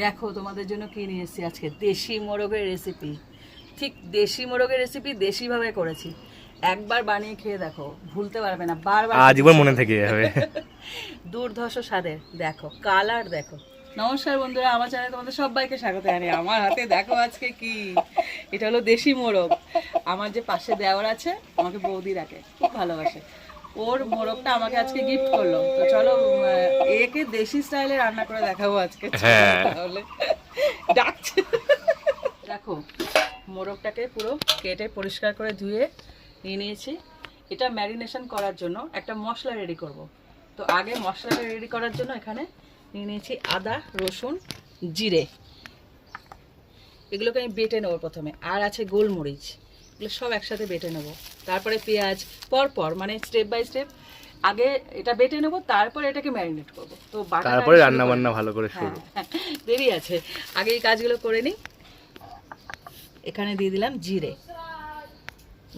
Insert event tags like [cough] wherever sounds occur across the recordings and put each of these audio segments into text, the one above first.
দেখো তোমাদের জন্য কি নিয়ে এসেছি আজকে? দেশি মোরগের রেসিপি ঠিক দেশি মোরগের রেসিপি দেশিভাবে করেছি। একবার বানিয়ে খেয়ে দেখো ভুলতে পারবে না বারবার আজীবন মনে থেকে যাবে। [laughs] দুর্ধর্ষ স্বাদের দেখো কালার দেখো। নমস্কার বন্ধুরা আমার চ্যানেলে তোমাদের সবাইকে স্বাগত জানাই। আমার হাতে দেখো আজকে কি? এটা হলো দেশি মোরগ। আমার যে পাশে দেওয়ার আছে আমাকে বৌদি রাখে খুব ভালোবাসে। ওর মোরগটা আমাকে আজকে গিফট করল। তো চলো একে দেশি স্টাইলে রান্না করে দেখাবো আজকে। হ্যাঁ। তাহলে। ডাকছে। দেখো মোরগটাকে পুরো কেটে পরিষ্কার করে ধুয়ে নিয়ে নিয়েছি। এটা ম্যারিনেশন করার জন্য একটা মশলা রেডি করব। তো আগে মশলাটা রেডি করার জন্য এখানে নিয়ে নিয়েছি আদা রসুন জিরে। এগুলোকে আমি বেটে নেব প্রথমে। আর আছে গোলমরিচ। এগুলো সব একসাথে বেটে নেব। তারপরে পেঁয়াজ পর পর মানে স্টেপ বাই স্টেপ আগে এটা বেটে নেব তারপর এটাকে ম্যারিনেট করব। তো তারপরে রান্না বান্না ভালো করে হ্যাঁ, শুরু। [laughs] দেরি আছে। আগে এই কাজগুলো করে নিই। এখানে দিয়ে দিলাম জিরে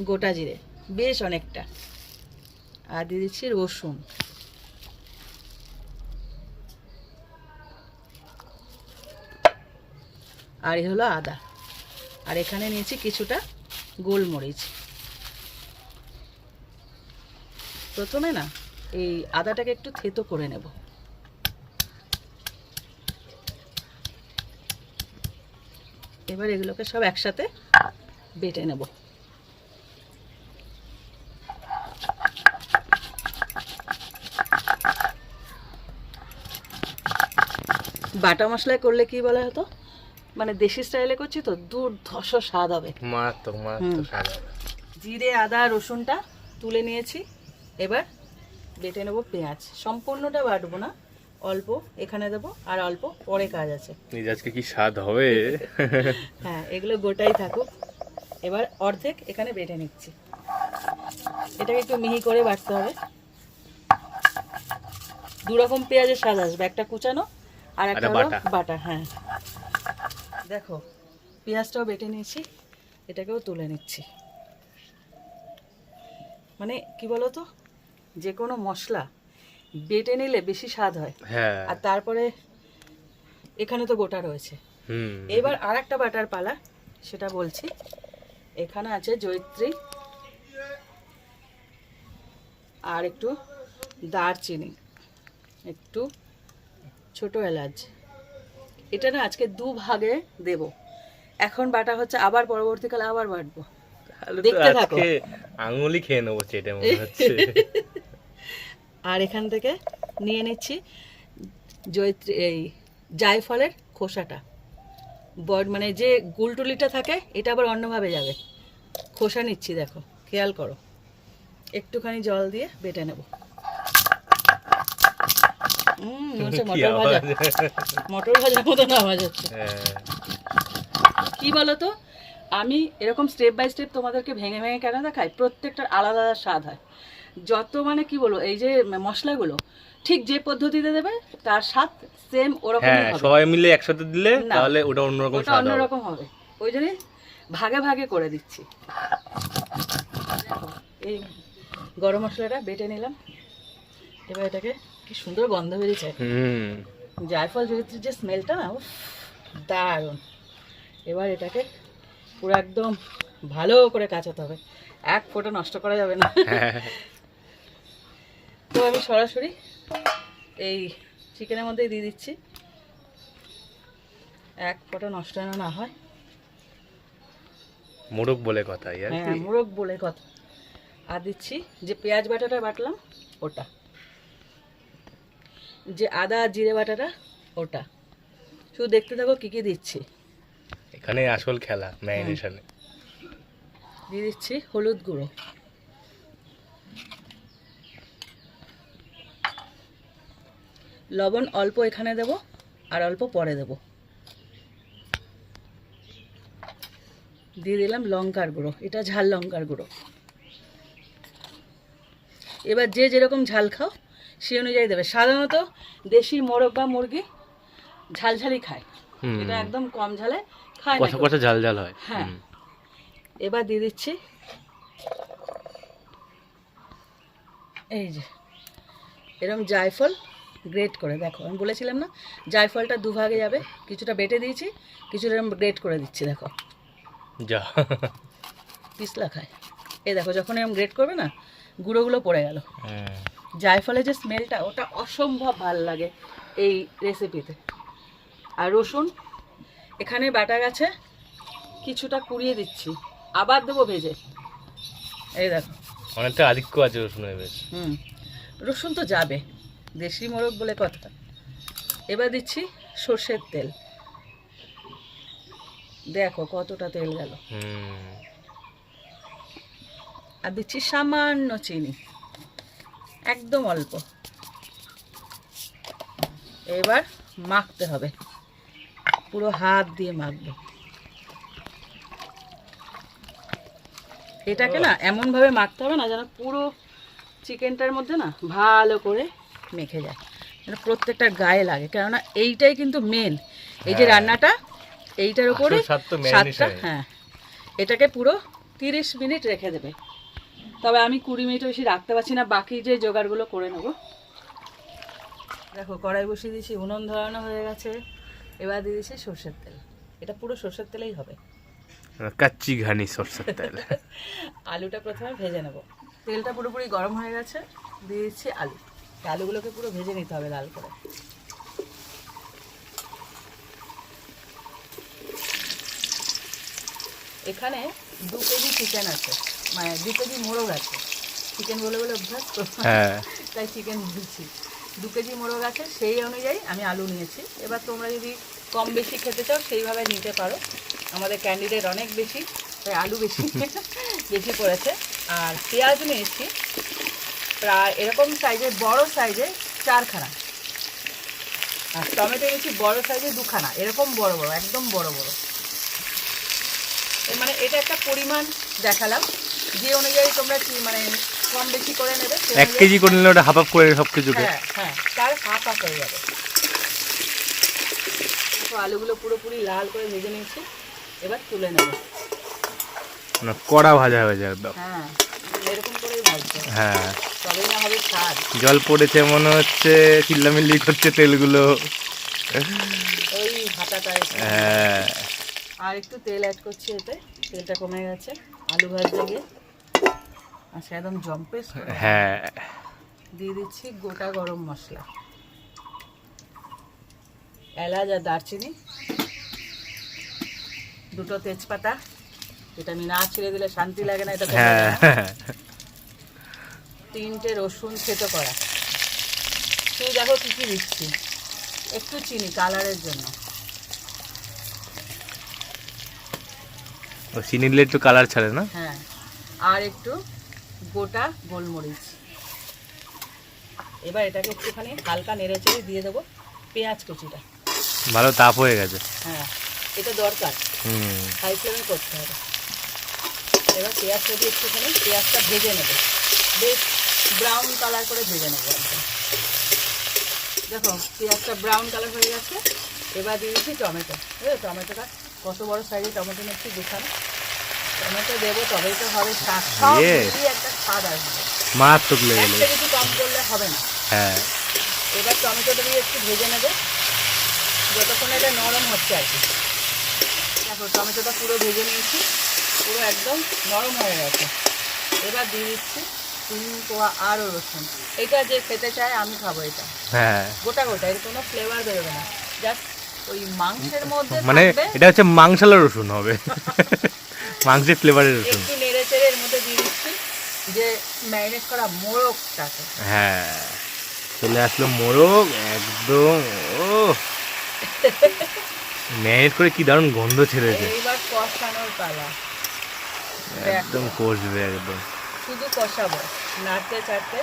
গোটা জিরে বেশ অনেকটা। আর দিয়ে দিচ্ছি রসুন। আর এই হলো আদা। আর এখানে নিয়েছি কিছুটা গোলমরিচ। প্রথমে না, এই আদাটাকে একটু থেতো করে নেব। এবার এগুলোকে সব একসাথে বেটে নেব। বাটা মশলায় করলে কি বলা হতো? মানে দেশি স্টাইলে করছি তো দুর্ধর্ষ স্বাদ হবে। মারাত্মক। মারাত্মক সাদা জিরে আদা রসুনটা তুলে নিয়েছি। এবার বেটে নেব পেঁয়াজ। সম্পূর্ণটা বাটবো না অল্প এখানে দেবো আর অল্প পরে কাজ আছে। আজকে কি স্বাদ হবে? [laughs] হ্যাঁ এগুলো গোটাই থাকুক। এবার অর্ধেক এখানে বেটে নিচ্ছি। এটাকে একটু মিহি করে বাটতে হবে। দু রকম পেঁয়াজের স্বাদ আসবে। একটা কুচানো আর একটা। বাটা হ্যাঁ। দেখো পেঁয়াজটাও বেটে নিয়েছি এটাকেও তুলে নিচ্ছি। মানে কি বলতো যে কোনো মশলা বেটে নিলে বেশি স্বাদ হয়। হ্যাঁ। আর তারপরে এখানে তো গোটা রয়েছে। হুম। এবার আর একটা বাটার পালা সেটা বলছি। এখানে আছে জয়িত্রী আর একটু দারচিনি একটু ছোট এলাচ। এটা না আজকে দু ভাগে দেব। এখন বাটা হচ্ছে আবার পরবর্তীকালে আবার বাটবো। দেখতে থাকো। আঙুলি খেয়ে নেব চেটে মনে হচ্ছে। [laughs] আর এখান থেকে নিয়ে নিচ্ছি জয়িত্রী এই জায়ফলের খোসাটা। বড মানে যে গুলটুলিটা থাকে এটা আবার অন্যভাবে যাবে। খোসা নিচ্ছি দেখো। খেয়াল করো। একটুখানি জল দিয়ে বেটে নেব। [laughs] কি মটর ভাজা। [laughs] মটর ভাজার মতন আওয়াজ হচ্ছে। হ্যাঁ। কি বলতো? আমি এরকম স্টেপ বাই স্টেপ তোমাদেরকে ভেঙে ভেঙে কেন দেখাই? প্রত্যেকটার আলাদা আলাদা স্বাদ হয়। যত মানে কি বলব এই যে মশলাগুলো ঠিক যে পদ্ধতিতে দেবে তার স্বাদ সেম ওরকম হ্যাঁ সবাই মিলে একসাথে দিলে। তাহলে ওটা অন্যরকম স্বাদ হবে। অন্যরকম হবে। ওই জন্য ভাগে ভাগে করে দিচ্ছি। এই গরম মশলাটা বেটে নিলাম। এবার এটাকে কি সুন্দর গন্ধ বেরিয়েছে। জায়ফল জয়িত্রীর যে স্মেলটা না দারুণ। এবার এটাকে পুরো একদম ভালো করে কাচাতে হবে। এক ফোঁটা নষ্ট করা যাবে না। তো আমি সরাসরি এই চিকেনের মধ্যেই দিয়ে দিচ্ছি। এক ফোঁটা নষ্ট যেন না হয়। মোরগ বলে কথা হ্যাঁ মোরগ বলে কথা। আর দিচ্ছি যে পেঁয়াজ বাটাটা বাটলাম ওটা। যে আদা আর জিরে বাটাটা ওটা। শুধু দেখতে থাকো কী কী দিচ্ছি। এখানে আসল খেলা ম্যারিনেশনে। দিয়ে দিচ্ছি হলুদ গুঁড়ো। লবণ অল্প এখানে দেব আর অল্প পরে দেব। দিয়ে দিলাম লঙ্কার গুঁড়ো এটা ঝাল লঙ্কার গুঁড়ো। এবার যে যেরকম ঝাল খাও সে অনুযায়ী দেবে। সাধারণত দেশি মোরগ বা মুরগি ঝালঝালি খায়। এটা একদম কম ঝালে খায় কষা কষা ঝাল ঝাল হয়। হ্যাঁ। এবার দিয়ে দিচ্ছি। এই যে এরকম জায়ফল গ্রেট করে। দেখো আমি বলেছিলাম না জায়ফলটা দুভাগে যাবে। কিছুটা বেটে দিয়েছি কিছুটা এরকম গ্রেট করে দিচ্ছি দেখো। যা। পিছলা খায়। এই দেখো যখন এরকম গ্রেট করবে না গুঁড়োগুলো পড়ে গেল। হুম। জায়ফলের যে স্মেলটা ওটা অসম্ভব ভালো লাগে এই রেসিপিতে আর রসুন এখানে বাটা গেছে কিছুটা কুড়িয়ে দিচ্ছি। আবার দেবো ভেজে। এই দেখো। অনেকটা আধিক্য আছে রসুনের বেশ। হুম। রসুন তো যাবে দেশি মোরগ বলে কথা এবার দিচ্ছি সর্ষের তেল। দেখো কতটা তেল গেল। আর দিচ্ছি সামান্য চিনি। একদম অল্প। এবার মাখতে হবে। পুরো হাত দিয়ে মাখবো। এটাকে না এমনভাবে মাখতে হবে না যেন পুরো চিকেনটার মধ্যে না ভালো করে মেখে যায়। যেন প্রত্যেকটা গায়ে লাগে। কেননা এইটাই কিন্তু মেন এই যে হ্যাঁ। রান্নাটা এইটার উপরে। হ্যাঁ। এটাকে পুরো তিরিশ মিনিট রেখে দেবে। তবে আমি কুড়ি মিনিট বেশি রাখতে পারছি না বাকি যে জোগাড়গুলো করে নেব। দেখো কড়াই বসিয়ে দিয়েছি উনুন ধরানো হয়ে গেছে। এবার দিয়ে দিয়েছি সর্ষের তেল। এটা পুরো সর্ষের তেলেই হবে। কাচ্চি ঘানি সরষের তেল। [laughs] আলুটা প্রথমে ভেজে নেব। তেলটা পুরোপুরি গরম হয়ে গেছে দিয়ে দিচ্ছি আলু। আলুগুলোকে পুরো ভেজে নিতে হবে লাল করে। এখানে দু কেজি চিকেন আছে। মানে দু কেজি মোরগ আছে। চিকেন বলে বলে অভ্যাস তো। হ্যাঁ। তাই চিকেন দিচ্ছি দু কেজি মোরগ আছে সেই অনুযায়ী আমি আলু নিয়েছি। এবার তোমরা যদি কম বেশি খেতে চাও সেইভাবে নিতে পারো। আমাদের ক্যান্ডিডেট অনেক বেশি তাই আলু বেশি বেশি পড়েছে। আর পেঁয়াজ নিয়েছি প্রায় এরকম সাইজের বড় সাইজে চারখানা। আর টমেটো নিয়েছি বড় সাইজে দুখানা। এরকম বড় বড় একদম বড় বড়। মানে এটা একটা পরিমাণ দেখালাম। যে অনুযায়ী তোমরা কি মানে কম বেশি করে নেবে এক কেজি করে নিলে ওটা হাফ হাফ করে সব কিছুকে? হ্যাঁ হ্যাঁ তার হাফ হাফ হয়ে যাবে। আলুগুলো পুরোপুরি লাল করে ভেজে নিয়েছি এবার তুলে নেব। কড়া ভাজা হয়ে যায় একদম হ্যাঁ এরকম ভাজতে হ্যাঁ। তবেই না হবে স্বাদ। জল পড়েছে মনে হচ্ছে চিল্লামিল্লি করছে তেলগুলো। ওই হাতাটায় হ্যাঁ। আর একটু তেল অ্যাড করছি এতে তেলটা কমে গেছে। আলু ভাজতে গিয়ে। আচ্ছা একদম জম্পেস হ্যাঁ। দিয়ে দিচ্ছি গোটা গরম মশলা। এলাচ আর দারচিনি। দুটো তেজপাতা। যেটা আমি না ছিঁড়ে দিলে শান্তি লাগে না এটা হ্যাঁ। তিনটে রসুন থেতো করা। তুই দেখো কী কী দিচ্ছি। একটু চিনি কালারের জন্য। চিনি দিলে একটু কালার ছাড়ে না? হ্যাঁ। আর একটু গোটা গোলমরিচ। এবার এটাকে একটুখানি হালকা নেড়ে চেড়ে দিয়ে দেবো পেঁয়াজ কুচিটা। ভালো তাপ হয়ে গেছে। হ্যাঁ এটা দরকার। হাই ফ্লেমে করতে হবে। এবার পেঁয়াজটা দিয়ে একটুখানি পেঁয়াজটা ভেজে নেবে। বেশ ব্রাউন কালার করে ভেজে নেব দেখো পেঁয়াজটা ব্রাউন কালার হয়ে গেছে। এবার দিয়ে দিচ্ছি টমেটো। বুঝলো টমেটোটা কত বড় সাইজের টমেটো নিচ্ছি দুখানা। টমেটো দেবো তবেই তো হবে স্বাদ। সব। মিলিয়ে একটা স্বাদ আসবে। মারাত্মক লেগে একটা কিছু কম করলে হবে না। হ্যাঁ। এবার টমেটোটা দিয়ে একটু ভেজে নেবে। যতক্ষণ এটা নরম হচ্ছে আর কি। দেখো টমেটোটা পুরো ভেজে নিয়েছি। পুরো একদম নরম হয়ে গেছে। এবার দিয়ে দিচ্ছি তিন কোয়া আরও রসুন। এটা যে খেতে চায় আমি খাব এটা। হ্যাঁ। গোটা গোটা এর কোনো ফ্লেভার বেরোবে না। জাস্ট ওই মাংসের মধ্যে মানে এটা হচ্ছে মাংসালা রসুন হবে। [laughs] মাংসের ফ্লেভারের রসুন। একটু নেড়ে চেড়ে এর মধ্যে দিয়ে দিচ্ছি যে ম্যারিনেট করা মোরগটাকে হ্যাঁ চলে আসলো মোরগ একদম ও ম্যারিনেট করে কি দারুণ গন্ধ ছেড়েছে। এইবার কষানোর পালা। একদম কষবে একদম। শুধু কষাবো নাড়তে চাড়তে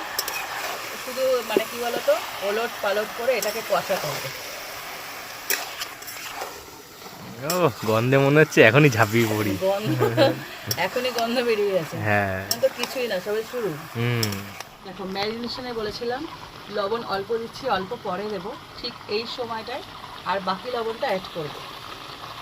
শুধু মানে কি বলতো ওলট পালট করে এটাকে কষাতে হবে। ও গন্ধে মনে হচ্ছে এখনই ঝাঁপিয়ে পড়ি। এখনই গন্ধ বেরিয়ে গেছে। হ্যাঁ। তো কিছুই না সবে শুরু। হুম। দেখো ম্যারিনেশনে বলেছিলাম লবণ অল্প দিচ্ছি অল্প পরে দেব ঠিক এই সময়টায় আর বাকি লবণটা অ্যাড করব।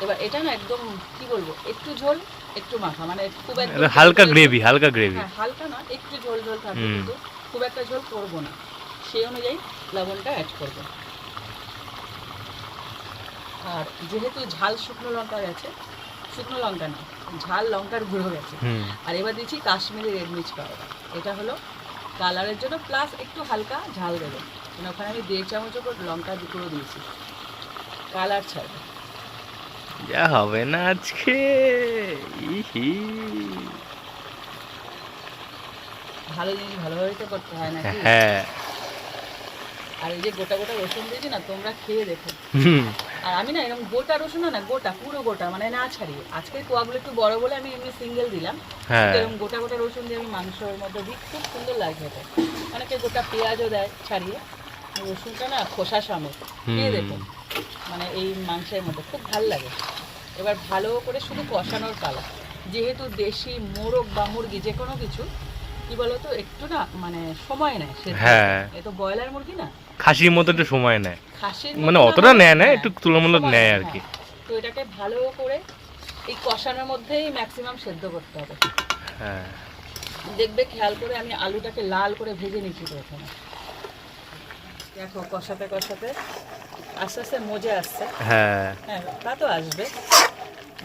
এবার এটা না একদম কি বলব একটু ঝোল একটু মাখা মানে খুব একটা হালকা গ্রেভি হালকা গ্রেভি হ্যাঁ হালকা না একটু ঝোল ঝোল থাকবে কিন্তু খুব একটা ঝোল করব না। সেই অনুযায়ী লবণটা অ্যাড করব। আর যেহেতু ঝাল শুকনো লঙ্কা গেছে শুকনো লঙ্কা না ঝাল লঙ্কার গুঁড়ো গেছে। আর এবার দিচ্ছি কাশ্মীরি রেড মির্চ পাউডার এটা হলো কালারের জন্য প্লাস একটু হালকা ঝাল দেবে। মানে ওখানে আমি দেড় চামচ ওপর লঙ্কা গুঁড়ো দিয়েছি। কালার ছাড়বে। যা হবে না আজকে। ইহি। ভালো জিনিস ভালোভাবে তো করতে হয় নাকি? হ্যাঁ। আর এই যে গোটা গোটা রসুন দিয়েছি না তোমরা খেয়ে দেখো। হুম, আর আমি না এরকম গোটা রসুন না গোটা পুরো গোটা মানে না ছাড়িয়ে। আজকে কোয়াগুলো একটু বড় বলে আমি এমনি সিঙ্গেল দিলাম। হ্যাঁ। এরকম গোটা গোটা রসুন দিয়ে আমি মাংসের মধ্যে দিই খুব সুন্দর লাগে এটা অনেকে গোটা পেঁয়াজও দেয় ছাড়িয়ে। রসুনটা না খোসা সমেত। হুম। দেখো মানে এই মাংসের মধ্যে খুব ভালো লাগে। এবার ভালো করে শুধু কষানোর পালা। যেহেতু দেশি মোরগ বা মুরগি যে কোনো কিছু কি বলতো একটু না মানে সময় নেয় সেদ্ধ। হ্যাঁ। এ তো ব্রয়লার মুরগি না? খাসির মতো একটু সময় নেয়। মানে অতটা নেয় না হ্যাঁ, একটু তুলনামূলক নেয় নেয়, আর কি। হ্যাঁ। তো এটাকে ভালো করে এই কষানোর মধ্যেই ম্যাক্সিমাম সেদ্ধ করতে হবে। হ্যাঁ। দেখবে খেয়াল করে আমি আলুটাকে লাল করে ভেজে নিচ্ছি প্রথমে। দেখো কষাতে কষাতে আস্তে আস্তে মজে আসছে। হ্যাঁ। হ্যাঁ তা তো আসবে।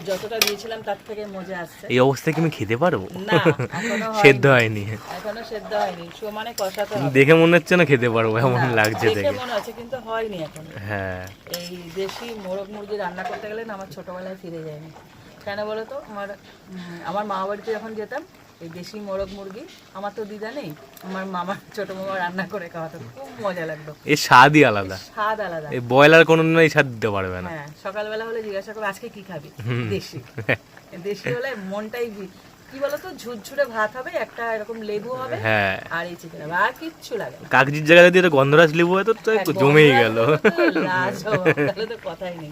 যতটা দিয়েছিলাম তার থেকে মজা আসছে। এই অবস্থায় কি আমি খেতে পারব? না [laughs] সেদ্ধ হয়নি। এখনও সেদ্ধ হয়নি। সমানে কষাতে হবে। দেখে মনে হচ্ছে না খেতে পারব এমন লাগছে দেখে মনে হচ্ছে কিন্তু হয়নি এখন। হ্যাঁ। এই দেশি মোরগ মুরগি রান্না করতে গেলে না আমার ছোটবেলায় ফিরে যায়নি। কেন বলো তো? আমার আমার মা বাড়িতে যখন যেতাম এই দেশি মোরগ মুরগি আমার তো দিদা নেই। আমার মামা ছোট মামা রান্না করে খাওয়াতো খুব মজা লাগতো। এর স্বাদই আলাদা। স্বাদ আলাদা। এই ব্রয়লার কোনো এই স্বাদ দিতে পারবে না। হ্যাঁ সকালবেলা হলে জিজ্ঞাসা করো আজকে কি খাবি? দেশি। [laughs] দেশি হলে মনটাই ভি- কি বলতো ঝুরঝুরে ভাত হবে একটা এরকম লেবু হবে হ্যাঁ। আর এই চিকেন আর কিচ্ছু লাগে কাগজির জায়গায় দিয়ে তো গন্ধরাজ লেবু হয়তো তো হ্যাঁ, জমেই গেল। তাহলে তো কথাই নেই।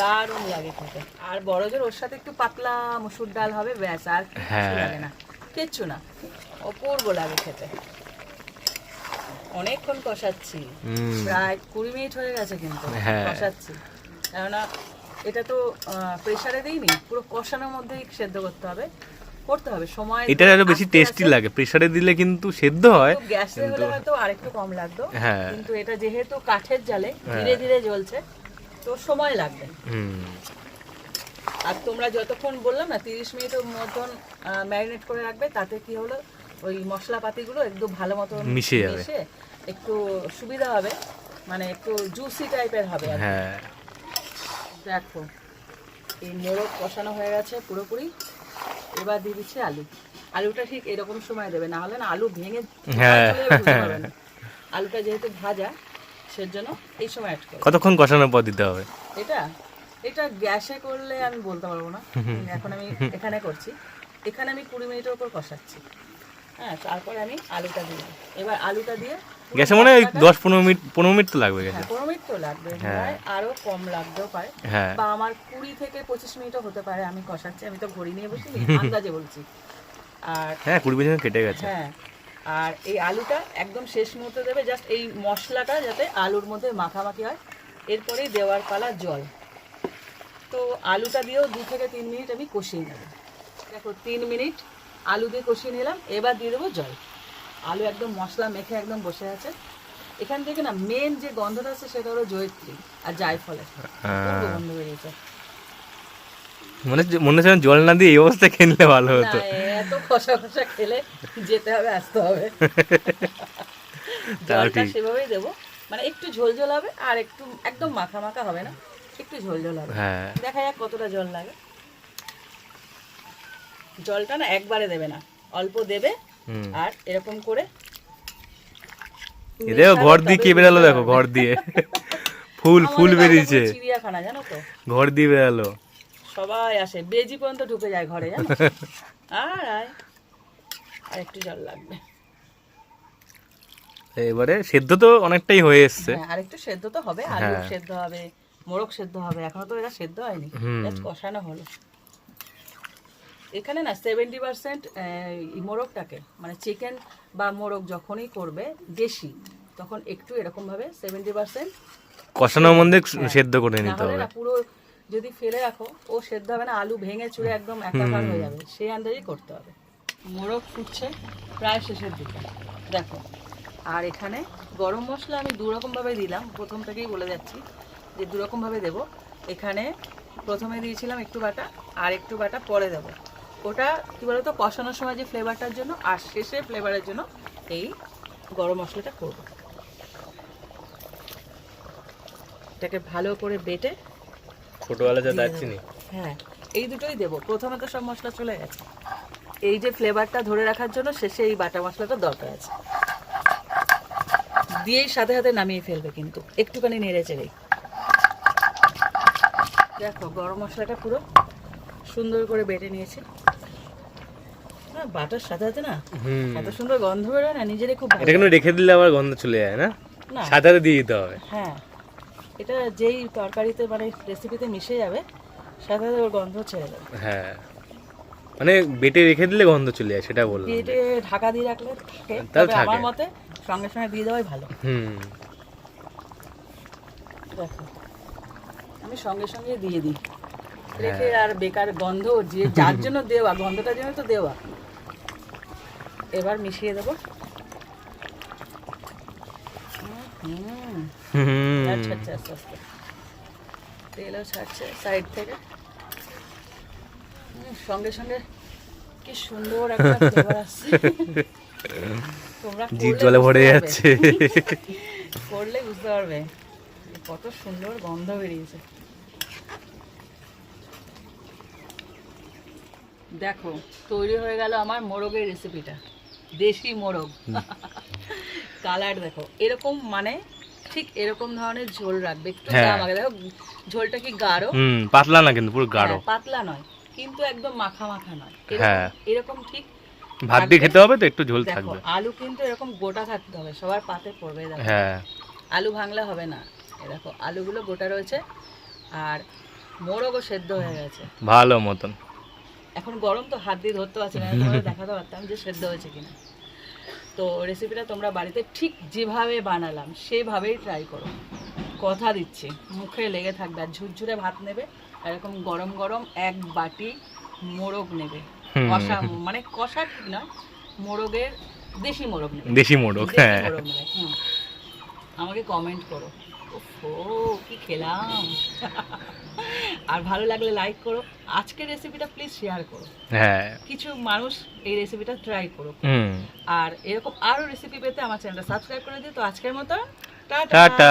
দারুণ লাগে খেতে। আর বড় জোর ওর সাথে একটু পাতলা মুসুর ডাল হবে ব্যাস আর হ্যাঁ। লাগে না। কিচ্ছু না। অপূর্ব লাগে খেতে। অনেকক্ষণ কষাচ্ছি। প্রায় কুড়ি মিনিট হয়ে গেছে কিন্তু হ্যাঁ। কষাচ্ছি। কেননা এটা তো প্রেসারে দিইনি। পুরো কষানোর মধ্যেই সেদ্ধ করতে হবে। করতে হবে। সময় এটা আরও বেশি টেস্টি লাগে। প্রেসারে দিলে কিন্তু সেদ্ধ হয় গ্যাসে হলে হয়তো আরেকটু কম লাগতো। হ্যাঁ। কিন্তু এটা যেহেতু কাঠের জালে ধীরে ধীরে জ্বলছে। তো সময় লাগবে। হুম। আর তোমরা যতক্ষণ বললাম না তিরিশ মিনিটের মতন ম্যারিনেট করে রাখবে তাতে কি হলো ওই মশলাপাতিগুলো একদম ভালো মতন মিশে যাবে। একটু সুবিধা হবে মানে একটু জুসি টাইপের হবে হ্যাঁ। দেখো এই মোরগ কষানো হয়ে গেছে পুরোপুরি। এবার দিয়ে দিচ্ছে আলু। আলুটা ঠিক এরকম সময় দেবে না হলে না আলু ভেঙে হ্যাঁ। আলুটা যেহেতু ভাজা সেজন্য এই সময় অ্যাড করো। কতক্ষণ কষানোর পর দিতে হবে? এটা? এটা গ্যাসে করলে আমি বলতে পারব না। এখন আমি এখানে করছি। এখানে আমি কুড়ি মিনিটের উপর কষাচ্ছি। হ্যাঁ তারপরে আমি আলুটা দিলাম এবার আলুটা দিয়ে গ্যাসে মনে হয় দশ পনেরো মিনিট পনেরো মিনিট তো লাগবে গ্যাসে হ্যাঁ পনেরো মিনিট তো লাগবে। হ্যাঁ। আরও কম লাগতেও পারে। হ্যাঁ। বা আমার কুড়ি থেকে পঁচিশ মিনিটও হতে পারে। আমি কষাচ্ছি। আমি তো ঘড়ি নিয়ে বসিনি [laughs] আন্দাজে বলছি। আর হ্যাঁ কুড়ি মিনিট কেটে গেছে। হ্যাঁ। আর এই আলুটা একদম শেষ মুহূর্তে দেবে জাস্ট এই মশলাটা যাতে আলুর মধ্যে মাখামাখি হয়। এরপরেই দেওয়ার পালা জল। তো আলুটা দিয়েও দু থেকে তিন মিনিট আমি কষিয়ে নেব। দেখো তিন মিনিট আলু দিয়ে কষিয়ে নিলাম এবার দিয়ে দেবো জল। আলু একদম মশলা মেখে একদম বসে আছে। এখান থেকে না মেন যে গন্ধটা আছে সেটা হলো জয়ত্রী আর জায়ফলের। গন্ধ বেরিয়েছে। মনে হচ্ছে মনে হচ্ছে জল না দিয়ে এই অবস্থায় খেয়ে নিলে ভালো হতো। এত কষা কষা খেলে যেতে হবে আসতে হবে। জলটা। সেভাবেই দেবো। মানে একটু ঝোল ঝোল হবে আর একটু একদম মাখা মাখা হবে না একটু ঝোল ঝোল হবে। হ্যাঁ। দেখা যাক কতটা জল লাগে। জলটা না একবারে দেবে না অল্প দেবে আর এরকম করে দেখো ঘর দিয়ে কে বেরালো দেখো ঘর দিয়ে। ফুল ফুল বেরিয়েছে। চিড়িয়াখানা জানো তো? ঘর দিয়ে বেরালো সবাই আসে। বেজি পর্যন্ত ঢুকে যায় ঘরে [laughs] আর আয়। আর একটু জল লাগবে। এবারে সেদ্ধ তো অনেকটাই হয়ে এসছে। হ্যাঁ আর একটু সেদ্ধ তো হবে আলু হ্যাঁ। সেদ্ধ হবে মোরগ সেদ্ধ হবে এখনও তো এটা সেদ্ধ হয়নি। জাস্ট কষানো হলো। এখানে না সেভেন্টি পার্সেন্ট মোরগটাকে মানে চিকেন বা মোরগ যখনই করবে দেশি তখন একটু এরকম ভাবে সেভেন্টি পার্সেন্ট কষানোর মধ্যে সেদ্ধ করে নিতে হবে। পুরো যদি ফেলে রাখো ও সেদ্ধ হবে না আলু ভেঙে চুড়ে একদম একাকার হয়ে যাবে। সেই আন্দাজেই করতে হবে। মোরগ ফুটছে প্রায় শেষের দিকে। দেখো আর এখানে গরম মশলা আমি দুরকমভাবে দিলাম। প্রথম থেকেই বলে যাচ্ছি যে দু রকমভাবে দেবো। এখানে প্রথমে দিয়েছিলাম একটু বাটা আর একটু বাটা পরে দেবো। ওটা কী বলতো কষানোর সময় যে ফ্লেভারটার জন্য আর শেষে ফ্লেভারের জন্য এই গরম মশলাটা করব। এটাকে ভালো করে বেটে ছোটবেলা যা দিয়ে দাচ্ছিনি হ্যাঁ এই দুটোই দেবো। প্রথমে তো সব মশলা চলে গেছে। এই যে ফ্লেভারটা ধরে রাখার জন্য শেষে এই বাটা মশলাটা দরকার আছে। দিয়েই সাথে সাথে নামিয়ে ফেলবে কিন্তু। একটুখানি নেড়ে চেড়েই দেখো গরম মশলাটা পুরো সুন্দর করে বেটে নিয়েছি। না বাটার সাথে সাথে না এত সুন্দর গন্ধ বেরোয় না নিজেরই খুব এটা রেখে দিলে আবার গন্ধ চলে যায় না? সাথে দিয়ে দিতে হবে। হ্যাঁ। এটা যেই তরকারিতে মানে রেসিপিতে মিশে যাবে সাথে সাথে ওর গন্ধ ছেড়ে যাবে হ্যাঁ। মানে বেটে রেখে দিলে গন্ধ চলে যায় সেটা বললাম। দিয়ে ঢাকা দিয়ে রাখলে তবে আমার মতে সঙ্গে সঙ্গে দিয়ে দেওয়াই ভালো। হুম। দেখো আমি সঙ্গে সঙ্গে দিয়ে দিই। রেখে আর বেকার গন্ধ যে যার জন্য দেওয়া গন্ধটার জন্য তো দেওয়া। এবার মিশিয়ে দেবো। আস্তে আস্তে। তেলও ছাড়ছে সাইড থেকে। সঙ্গে সঙ্গে কি সুন্দর একটা [laughs] ফ্লেভার আসছে। জিভ জলে ভরে। যাচ্ছে। [laughs] করলে বুঝতে পারবে কত সুন্দর গন্ধ বেরিয়েছে। দেখো তৈরি হয়ে গেল আমার মোরগের রেসিপিটা দেশি মোরগ। [laughs] কালার দেখো এরকম মানে ঠিক এরকম ধরনের ঝোল রাখবে। একটু হ্যাঁ। আমাকে দেখো ঝোলটা কি গাঢ়? হুম পাতলা না কিন্তু পুরো গাঢ়। হ্যাঁ, পাতলা নয় কিন্তু একদম মাখা মাখা নয়। হ্যাঁ। এরকম ঠিক ভাত দিয়ে খেতে হবে তো একটু ঝোল থাকবে। আলু কিন্তু এরকম গোটা থাকতে হবে সবার পাতে পড়বে হ্যাঁ। আলু ভাঙলে হবে না। দেখো আলুগুলো গোটা রয়েছে আর মোরগও সেদ্ধ হয়ে গেছে। ভালো মতন। এখন গরম তো হাত দিয়ে ধরতে পারছি না দেখাতে পারতাম যে সেদ্ধ হয়েছে কিনা। তো রেসিপিটা তোমরা বাড়িতে ঠিক যেভাবে বানালাম সেভাবেই ট্রাই করো। কথা দিচ্ছি মুখে লেগে থাকবে আর ঝুরঝুরে ভাত নেবে এরকম গরম গরম এক বাটি মোরগ নেবে। কষা মানে কষা ঠিক নয় মোরগের দেশি মোরগ নেবে। দেশি দেশি হ্যাঁ। মোরগ আমাকে কমেন্ট করো। ও কি খেলাম। [laughs] আর ভালো লাগলে লাইক করো। আজকের রেসিপিটা প্লিজ শেয়ার করো। হ্যাঁ। কিছু মানুষ এই রেসিপিটা ট্রাই করো আর এরকম আরও রেসিপি পেতে আমার চ্যানেলটা সাবস্ক্রাইব করে দিও। তো আজকের মতো টাটা।